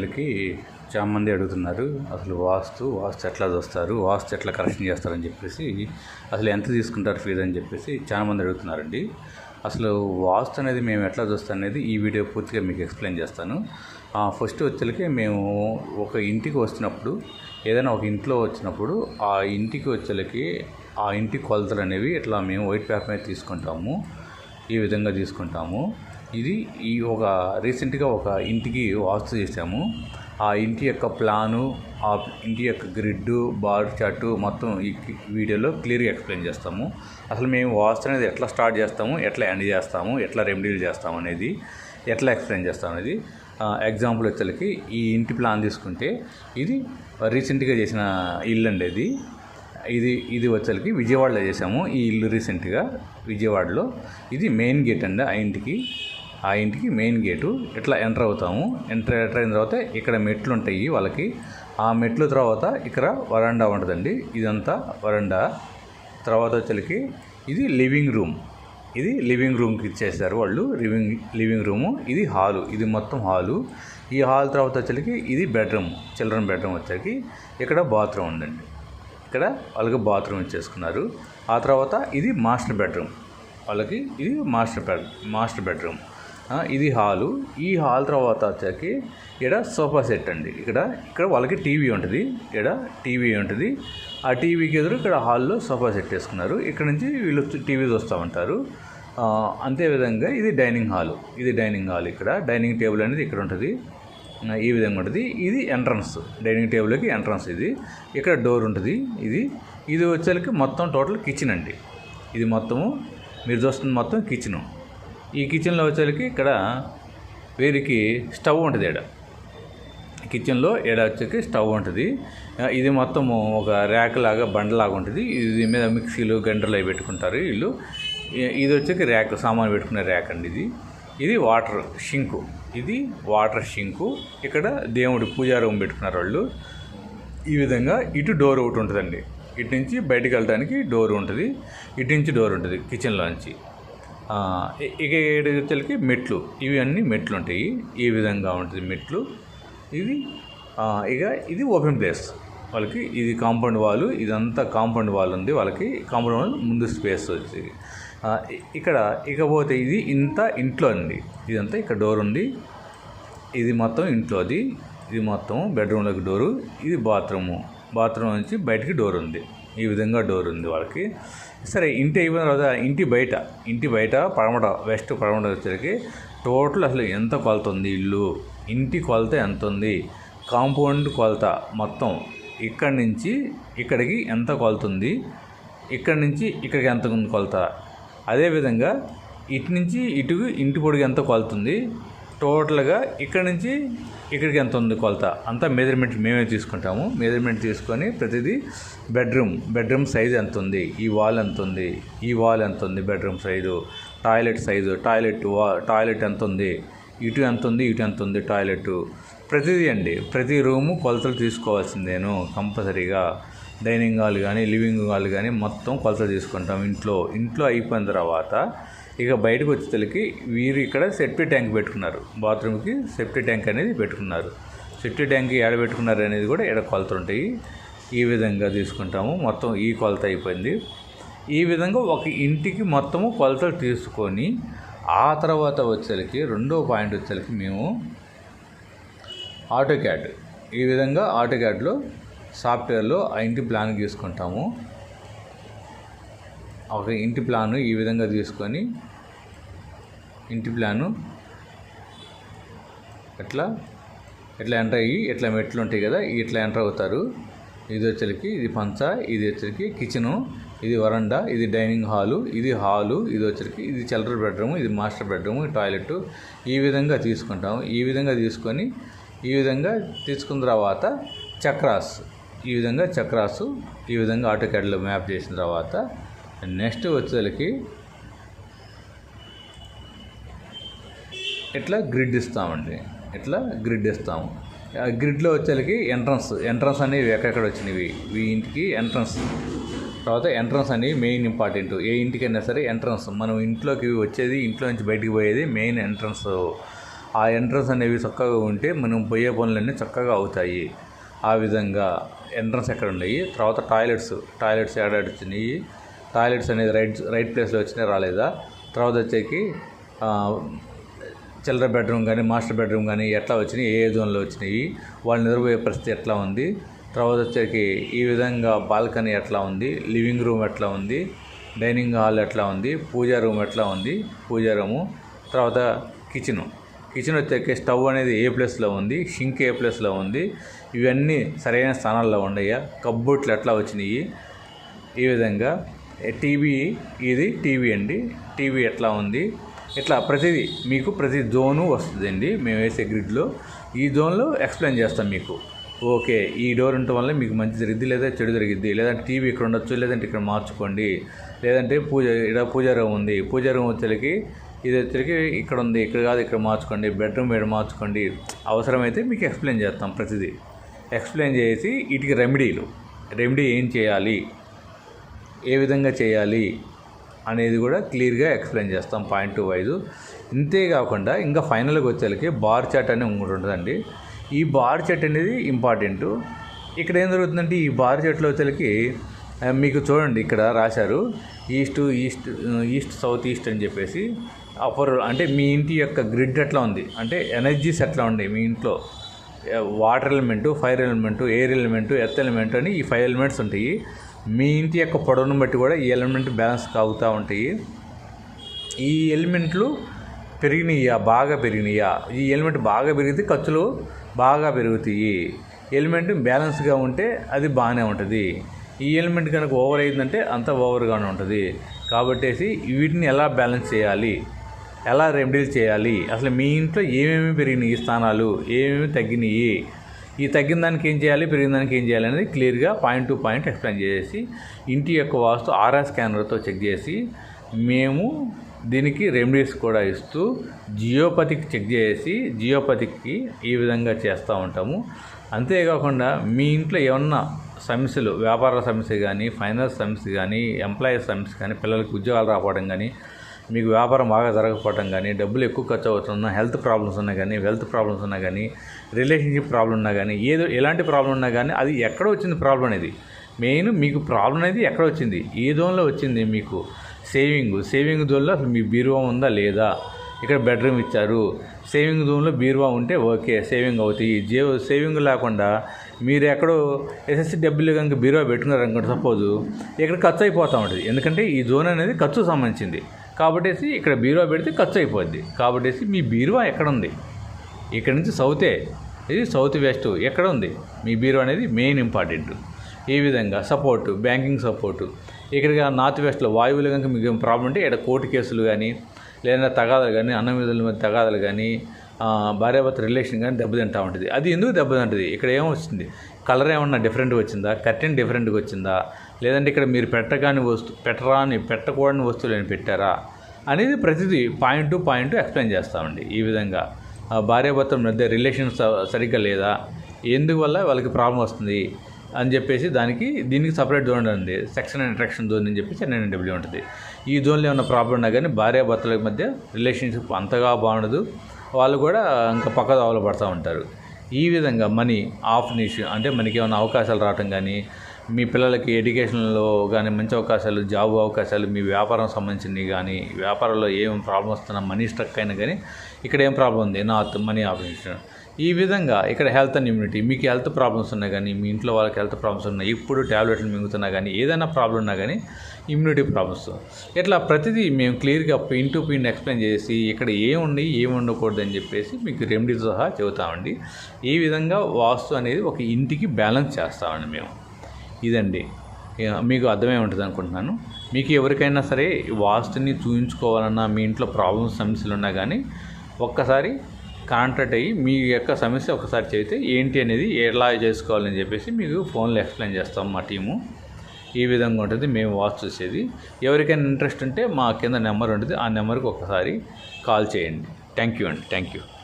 వీళ్ళకి చాలా మంది అడుగుతున్నారు అసలు వాస్తు వాస్తు ఎట్లా చూస్తారు వాస్తు ఎట్లా కరెక్షన్ చేస్తారని చెప్పేసి అసలు ఎంత తీసుకుంటారు ఫీజు అని చెప్పేసి చాలా మంది అడుగుతున్నారండి. అసలు వాస్తు అనేది మేము ఎట్లా చూస్తాం అనేది ఈ వీడియో పూర్తిగా మీకు ఎక్స్ప్లెయిన్ చేస్తాను. ఫస్ట్ వచ్చేలకి మేము ఒక ఇంటికి వచ్చినప్పుడు ఏదైనా ఒక ఇంట్లో వచ్చినప్పుడు ఆ ఇంటికి వచ్చేలకి ఆ ఇంటి కొలతలు అనేవి ఇట్లా మేము వైట్ పేపర్ మీద తీసుకుంటాము ఈ విధంగా తీసుకుంటాము. ఇది ఈ ఒక రీసెంట్గా ఒక ఇంటికి వాస్తు చేసాము ఆ ఇంటి యొక్క ప్లాను ఆ ఇంటి యొక్క గ్రిడ్డు బార్ చార్టు మొత్తం ఈ వీడియోలో క్లియర్గా ఎక్స్ప్లెయిన్ చేస్తాము. అసలు మేము వాస్తు అనేది ఎట్లా స్టార్ట్ చేస్తాము ఎట్లా ఎండ్ చేస్తాము ఎట్లా రెమెడీలు చేస్తాము అనేది ఎట్లా ఎక్స్ప్లెయిన్ చేస్తాం అనేది ఎగ్జాంపుల్ వచ్చేసరికి ఈ ఇంటి ప్లాన్ తీసుకుంటే ఇది రీసెంట్గా చేసిన ఇల్లు అండి ఇది. ఇది ఇది వచ్చేసరికి విజయవాడలో చేసాము ఈ ఇల్లు రీసెంట్గా విజయవాడలో. ఇది మెయిన్ గేట్ అండి ఆ ఇంటికి. ఆ ఇంటికి మెయిన్ గేటు ఇట్లా ఎంటర్ అవుతాము. ఎంటర్ ఎంటర్ అయిన తర్వాత ఇక్కడ మెట్లు ఉంటాయి వాళ్ళకి. ఆ మెట్లు తర్వాత ఇక్కడ వరండా ఉంటుందండి. ఇదంతా వరండా. తర్వాత వచ్చేకి ఇది లివింగ్ రూమ్. ఇది లివింగ్ రూమ్కి ఇచ్చేసారు వాళ్ళు. Living living room. ఇది హాలు. ఇది మొత్తం హాలు. ఈ హాల్ తర్వాత వచ్చేకి ఇది బెడ్రూమ్. చిల్డ్రన్ బెడ్రూమ్ వచ్చేకి ఇక్కడ బాత్రూమ్ ఉందండి. ఇక్కడ వాళ్ళకి బాత్రూమ్ ఇచ్చేసుకున్నారు. ఆ తర్వాత ఇది మాస్టర్ బెడ్రూమ్. వాళ్ళకి ఇది మాస్టర్ బెడ్ మాస్టర్ బెడ్రూమ్. ఇది హాలు. ఈ హాల్ తర్వాత వచ్చాకి ఇక్కడ సోఫా సెట్ అండి. ఇక్కడ ఇక్కడ వాళ్ళకి టీవీ ఉంటుంది. ఇక్కడ టీవీ ఉంటుంది. ఆ టీవీకి ఎదురు ఇక్కడ హాల్లో సోఫా సెట్ వేసుకున్నారు ఇక్కడ నుంచి వీళ్ళు టీవీ చూస్తూ ఉంటారు. అంతేవిధంగా ఇది డైనింగ్ హాల్. ఇది డైనింగ్ హాల్ ఇక్కడ. డైనింగ్ టేబుల్ అనేది ఇక్కడ ఉంటుంది. ఈ విధంగా ఉంటుంది. ఇది ఎంట్రన్స్. డైనింగ్ టేబుల్కి ఎంట్రన్స్ ఇది. ఇక్కడ డోర్ ఉంటుంది. ఇది ఇది వచ్చేసరికి మొత్తం టోటల్ కిచెన్ అండి. ఇది మొత్తము. మీరు చూస్తుంది మొత్తం కిచెను. ఈ కిచెన్లో వచ్చేసరికి ఇక్కడ వీరికి స్టవ్ ఉంటుంది ఇక్కడ కిచెన్లో ఏడ వచ్చేకి స్టవ్ ఉంటుంది. ఇది మొత్తము ఒక ర్యాక్ లాగా బండలాగా ఉంటుంది. ఇది మీద మిక్సీలు గంటలు అవి పెట్టుకుంటారు వీళ్ళు. ఇది వచ్చేకి ర్యాక్ సామాన్ పెట్టుకునే ర్యాక్ అండి ఇది. ఇది వాటర్ షింకు ఇది వాటర్ షింకు ఇక్కడ దేవుడి పూజా రూమ్ పెట్టుకున్నారు వాళ్ళు. ఈ విధంగా ఇటు డోర్ ఒకటి ఉంటుందండి. ఇటు నుంచి బయటికి వెళ్ళడానికి డోర్ ఉంటుంది. ఇటు నుంచి డోర్ ఉంటుంది కిచెన్లో నుంచి ఇక ఏడు వచ్చేసరికి మెట్లు. ఇవి అన్నీ మెట్లు ఉంటాయి ఈ విధంగా ఉంటుంది మెట్లు. ఇది ఇక ఇది ఓపెన్ ప్లేస్ వాళ్ళకి ఇది కాంపౌండ్ వాల్ ఇదంతా కాంపౌండ్ వాల్ ఉంది. వాళ్ళకి కాంపౌండ్ వాల్ ముందు స్పేస్ వచ్చి. ఇక్కడ ఇకపోతే ఇది ఇంత ఇంట్లో అండి ఇదంతా ఇక్కడ డోర్ ఉంది. ఇది మొత్తం ఇంట్లోది ఇది మొత్తం బెడ్రూమ్లోకి డోరు ఇది బాత్రూము బాత్రూమ్ నుంచి బయటికి డోర్ ఉంది. ఈ విధంగా డోర్ ఉంది వాళ్ళకి. సరే ఇంటి అయిపోయిన తర్వాత ఇంటి బయట ఇంటి బయట పడమట వెస్ట్ పడమట వచ్చేసరికి టోటల్ అసలు ఎంత కొలత ఉంది ఇల్లు? ఇంటి కొలత ఎంత ఉంది? కాంపౌండ్ కొలత మొత్తం ఇక్కడి నుంచి ఇక్కడికి ఎంత కొలత ఉంది? ఇక్కడి నుంచి ఇక్కడికి ఎంత ఉంది కొలత? అదేవిధంగా ఇటు నుంచి ఇటు ఇంటి పొడికి ఎంత కొలుతుంది టోటల్గా ఇక్కడి నుంచి ఇక్కడికి ఎంత ఉంది కొలత? అంతా మెజర్మెంట్ మేమే తీసుకుంటాము. మెజర్మెంట్ తీసుకొని ప్రతిదీ బెడ్రూమ్ బెడ్రూమ్ సైజ్ ఎంత ఉంది? ఈ వాల్ ఎంత ఉంది? ఈ వాల్ ఎంత ఉంది bedroom size toilet size toilet వా టాయిలెట్ ఎంత ఉంది? ఇటు ఎంత ఉంది? ఇటు ఎంత ఉంది టాయిలెట్ ప్రతిదీ అండి. ప్రతి రూము కొలతలు తీసుకోవాల్సిందేను. కంపల్సరీగా డైనింగ్ హాల్ కానీ లివింగ్ హాల్ కానీ మొత్తం కొలతలు తీసుకుంటాం ఇంట్లో. ఇంట్లో అయిపోయిన తర్వాత ఇక బయటకు వచ్చేసరికి వీరు ఇక్కడ సెఫ్టీ ట్యాంక్ పెట్టుకున్నారు. బాత్రూమ్కి సెఫ్టీ ట్యాంక్ అనేది పెట్టుకున్నారు. సెఫ్టీ ట్యాంక్ ఎడ పెట్టుకున్నారు అనేది కూడా ఎడ కొలతలు ఉంటాయి ఈ విధంగా తీసుకుంటాము. మొత్తం ఈ కొలత అయిపోయింది. ఈ విధంగా ఒక ఇంటికి మొత్తము కొలతలు తీసుకొని ఆ తర్వాత వచ్చేసరికి రెండో పాయింట్ వచ్చేసరికి మేము ఆటోక్యాడ్ ఈ విధంగా ఆటోక్యాడ్లో సాఫ్ట్వేర్లో ఆ ఇంటి ప్లాన్ తీసుకుంటాము. ఇంటి ప్లాను ఈ విధంగా తీసుకొని ఇంటి ప్లాను ఎట్లా ఎట్లా ఎంటర్ అయ్యి ఇట్లా మెట్లు ఉంటాయి కదా ఇట్లా ఎంటర్ అవుతారు. ఇది వచ్చరికి ఇది పంచ ఇది వచ్చరికి కిచెను ఇది వరండా ఇది డైనింగ్ హాలు ఇది హాలు ఇది వచ్చరికి ఇది చిల్డ్రన్ బెడ్రూమ్ ఇది మాస్టర్ బెడ్రూమ్ టాయిలెట్ ఈ విధంగా తీసుకుంటాము. ఈ విధంగా తీసుకొని ఈ విధంగా తీసుకున్న తర్వాత చక్రాస్ ఈ విధంగా చక్రాసు ఈ విధంగా ఆటో క్యాడ్లో మ్యాప్ చేసిన తర్వాత నెక్స్ట్ వచ్చేసరికి ఇట్లా గ్రిడ్ ఇస్తామండి? ఇట్లా గ్రిడ్ ఇస్తాము? ఆ గ్రిడ్లో వచ్చేసరికి ఎంట్రన్స్ ఎంట్రన్స్ అనేవి ఎక్కడెక్కడ వచ్చినవి? ఈ ఇంటికి ఎంట్రన్స్. తర్వాత ఎంట్రన్స్ అనేవి మెయిన్ ఇంపార్టెంట్. ఏ ఇంటికైనా సరే ఎంట్రన్స్. మనం ఇంట్లోకి వచ్చేది ఇంట్లో నుంచి బయటికి పోయేది మెయిన్ ఎంట్రన్స్. ఆ ఎంట్రన్స్ అనేవి చక్కగా ఉంటే మనం పోయే పనులన్నీ చక్కగా అవుతాయి. ఆ విధంగా ఎంట్రన్స్ ఎక్కడ ఉన్నాయి? తర్వాత టాయిలెట్స్. టాయిలెట్స్ ఏడాడు వచ్చినాయి టాయిలెట్స్ అనేది రైట్ రైట్ ప్లేస్లో వచ్చినా రాలేదా? తర్వాత వచ్చేకి చిల్లర బెడ్రూమ్ కానీ మాస్టర్ బెడ్రూమ్ కానీ ఎట్లా వచ్చినాయి? ఏ ఏ జోన్లో వచ్చినాయి? వాళ్ళు నిద్రపోయే పరిస్థితి ఎట్లా ఉంది? తర్వాత వచ్చేకి ఈ విధంగా బాల్కనీ ఎట్లా ఉంది? లివింగ్ రూమ్ ఎట్లా ఉంది? డైనింగ్ హాల్ ఎట్లా ఉంది? పూజా రూమ్ ఎట్లా ఉంది? పూజా రూము. తర్వాత కిచెను. కిచెన్ వచ్చేకి స్టవ్ అనేది ఏ ప్లేస్లో ఉంది? షింక్ ఏ ప్లేస్లో ఉంది? ఇవన్నీ సరైన స్థానాల్లో ఉన్నాయా కబ్బోట్లు ఎట్లా వచ్చినాయి? ఈ విధంగా టీవీ ఇది టీవీ అండి. టీవీ ఎట్లా ఉంది? ఇట్లా ప్రతిదీ మీకు ప్రతి జోను వస్తుందండి. మేము వేసే గ్రిడ్లో. ఈ జోన్లో ఎక్స్ప్లెయిన్ చేస్తాం మీకు. ఓకే ఈ డోర్ ఉండటం వల్ల మీకు మంచి జరిగింది లేదా చెడు జరిగింది లేదంటే టీవీ ఇక్కడ ఉండొచ్చు లేదంటే ఇక్కడ మార్చుకోండి. లేదంటే పూజ ఇక్కడ పూజా రూమ్ ఉంది. పూజా రూమ్ వచ్చేసరికి ఇది వచ్చేసరికి ఇక్కడ ఉంది ఇక్కడ కాదు ఇక్కడ మార్చుకోండి. బెడ్రూమ్ ఇక్కడ మార్చుకోండి. అవసరమైతే మీకు ఎక్స్ప్లెయిన్ చేస్తాం ప్రతిదీ. ఎక్స్ప్లెయిన్ చేసి వీటికి రెమెడీలు. రెమెడీ ఏం చేయాలి? ఏ విధంగా చేయాలి అనేది కూడా క్లియర్గా ఎక్స్ప్లెయిన్ చేస్తాం పాయింట్ టు వైజ్. ఇంతే కాకుండా ఇంకా ఫైనల్గా వచ్చేసరికి బార్ చాట్ అని ఇంకోటి ఉంటుందండి. ఈ బార్ చాట్ అనేది ఇంపార్టెంట్. ఇక్కడ ఏం జరుగుతుందంటే ఈ బార్ చాట్లో వచ్చేసరికి మీకు చూడండి ఇక్కడ రాశారు east east east south east అని చెప్పేసి అప్పర్ అంటే మీ ఇంటి యొక్క గ్రిడ్ ఎట్లా ఉంది? అంటే ఎనర్జీస్ ఎట్లా ఉన్నాయి మీ ఇంట్లో? Water element fire element air element earth element అని ఈ ఫైవ్ ఎలిమెంట్స్ ఉంటాయి. మీ ఇంటి యొక్క పొడవును బట్టి కూడా ఈ ఎలిమెంట్ బ్యాలెన్స్ కాగుతూ ఉంటాయి. ఈ ఎలిమెంట్లు పెరిగినాయా? బాగా పెరిగినాయా? ఈ ఎలిమెంట్ బాగా పెరిగితే ఖర్చులు బాగా పెరుగుతాయి. ఎలిమెంట్ బ్యాలెన్స్గా ఉంటే అది బాగానే ఉంటుంది. ఈ ఎలిమెంట్ కనుక ఓవర్ అయిందంటే అంత ఓవర్గానే ఉంటుంది. కాబట్టేసి వీటిని ఎలా బ్యాలెన్స్ చేయాలి? ఎలా రెమెడీలు చేయాలి? అసలు మీ ఇంట్లో ఏమేమి పెరిగినాయి ఈ స్థానాలు? ఏమేమి తగ్గినాయి? ఈ తగ్గిన దానికి ఏం చేయాలి పెరిగిన దానికి ఏం చేయాలి అనేది క్లియర్గా పాయింట్ టు పాయింట్ ఎక్స్ప్లెయిన్ చేసి ఇంటి యొక్క వాస్తు ఆర్ఆర్ స్కానర్తో చెక్ చేసి మేము దీనికి రెమెడీస్ కూడా ఇస్తూ జియోపతికి చెక్ చేసి జియోపతికి ఈ విధంగా చేస్తూ ఉంటాము. అంతేకాకుండా మీ ఇంట్లో ఏమన్నా సమస్యలు వ్యాపార సమస్య కానీ ఫైనాన్స్ సమస్య కానీ ఎంప్లాయీస్ సమస్య కానీ పిల్లలకి ఉద్యోగాలు రావడం కానీ మీకు వ్యాపారం బాగా జరగకపోవడం కానీ డబ్బులు ఎక్కువ ఖర్చు అవుతున్నా హెల్త్ ప్రాబ్లమ్స్ ఉన్నా కానీ వెల్త్ ప్రాబ్లమ్స్ ఉన్నా కానీ రిలేషన్షిప్ ప్రాబ్లం ఉన్నా కానీ ఏదో ఎలాంటి ప్రాబ్లం ఉన్నా కానీ అది ఎక్కడ వచ్చింది ప్రాబ్లం అనేది. మెయిన్ మీకు ప్రాబ్లం అనేది ఎక్కడ వచ్చింది? ఏ జోన్లో వచ్చింది మీకు? సేవింగ్. సేవింగ్ జోన్లో అసలు మీ బీరువా ఉందా లేదా? ఇక్కడ బెడ్రూమ్ ఇచ్చారు. సేవింగ్ జోన్లో బీరువా ఉంటే ఓకే సేవింగ్ అవుతాయి. జే సేవింగ్ లేకుండా మీరు ఎక్కడో ఎస్ఎస్సి డబ్బులు కనుక బీరువా పెట్టుకున్నారు అనుకోండి సపోజు ఇక్కడ ఖర్చు అయిపోతూ ఉంటుంది. ఎందుకంటే ఈ జోన్ అనేది ఖర్చు సంబంధించింది. కాబట్టేసి ఇక్కడ బీరువా పెడితే ఖర్చు అయిపోద్ది కాబట్టేసి మీ బీరువా ఎక్కడ ఉంది ఇక్కడ నుంచి సౌతే. ఇది సౌత్ వెస్ట్. ఎక్కడ ఉంది మీ బీరువా అనేది మెయిన్ ఇంపార్టెంట్. ఈ విధంగా సపోర్టు బ్యాంకింగ్ సపోర్టు. ఇక్కడికి నార్త్ వెస్ట్లో వాయువులు కనుక మీకు ఏం ప్రాబ్లం ఉంటే ఇక్కడ కోర్టు కేసులు కానీ లేదా తగాదాలు కానీ అన్న విధుల మీద తగాదాలు కానీ భార్యాభర్త రిలేషన్ కానీ దెబ్బతింటా ఉంటుంది. అది ఎందుకు దెబ్బతింటుంది? ఇక్కడ ఏమొస్తుంది? కలర్ ఏమన్నా డిఫరెంట్గా వచ్చిందా? కర్టెన్ డిఫరెంట్గా వచ్చిందా? లేదంటే ఇక్కడ మీరు పెట్టగాని వస్తు పెట్టరాని పెట్టకూడని వస్తువులు ఏమైనా పెట్టారా? అనేది ప్రతిదీ పాయింట్ టు పాయింట్ ఎక్స్ప్లెయిన్ చేస్తామండి ఈ విధంగా. భార్యాభర్తల మధ్య రిలేషన్స్ సరిగ్గా లేదా? ఎందువల్ల వాళ్ళకి ప్రాబ్లం వస్తుంది? అని చెప్పేసి దానికి దీనికి సపరేట్ జోన్ ఉంది. సెక్షన్ అండ్ ఇంట్రాక్షన్ జోన్ అని చెప్పేసి ఎన్ఎన్డబ్ల్యూ ఉంటుంది. ఈ జోన్లో ఏమైనా ప్రాబ్లం ఉన్నా కానీ భార్యాభర్తల మధ్య రిలేషన్షిప్ అంతగా బాగుండదు. వాళ్ళు కూడా ఇంకా పక్క దావలు పడుతూ ఉంటారు. ఈ విధంగా మనీ ఆఫ్ నిష్యూ అంటే మనకి ఏమైనా అవకాశాలు రావటం కానీ మీ పిల్లలకి ఎడ్యుకేషన్లో కానీ మంచి అవకాశాలు జాబ్ అవకాశాలు మీ వ్యాపారం సంబంధించినవి కానీ వ్యాపారంలో ఏం ప్రాబ్లం వస్తున్నా మనీ స్ట్రక్ అయినా కానీ ఇక్కడ ఏం ప్రాబ్లం ఉంది? North money operation. ఈ విధంగా ఇక్కడ హెల్త్ అండ్ ఇమ్యూనిటీ మీకు హెల్త్ ప్రాబ్లమ్స్ ఉన్నా కానీ మీ ఇంట్లో వాళ్ళకి హెల్త్ ప్రాబ్లమ్స్ ఉన్నాయి ఇప్పుడు ట్యాబ్లెట్లు మింగుతున్నా కానీ ఏదైనా ప్రాబ్లం ఉన్నా కానీ ఇమ్యూనిటీ ప్రాబ్లమ్స్. ఇట్లా ప్రతిదీ మేము క్లియర్గా పిన్ టు పిన్ ఎక్స్ప్లెయిన్ చేసి ఇక్కడ ఏముండి ఏమి ఉండకూడదు అని చెప్పేసి మీకు రెమెడీతో సహా చెబుతామండి. ఈ విధంగా వాస్తు అనేది ఒక ఇంటికి బ్యాలెన్స్ చేస్తామండి మేము. ఇదండి. మీకు అర్థమై ఉంటుంది అనుకుంటున్నాను. మీకు ఎవరికైనా సరే వాస్తుని చూపించుకోవాలన్నా మీ ఇంట్లో ప్రాబ్లమ్స్ సమస్యలు ఉన్నా కానీ ఒక్కసారి కాంటాక్ట్ అయ్యి మీ యొక్క సమస్య ఒకసారి చెబితే ఏంటి అనేది ఎలా చేసుకోవాలని చెప్పేసి మీకు ఫోన్లో ఎక్స్ప్లెయిన్ చేస్తాం మా టీము. ఈ విధంగా ఉంటుంది. మేము వాచ్ చూసేది. ఎవరికైనా ఇంట్రెస్ట్ ఉంటే మా కింద నెంబర్ ఉంటుంది. ఆ నెంబర్కి ఒకసారి కాల్ చేయండి. థ్యాంక్ యూ అండి. Thank you.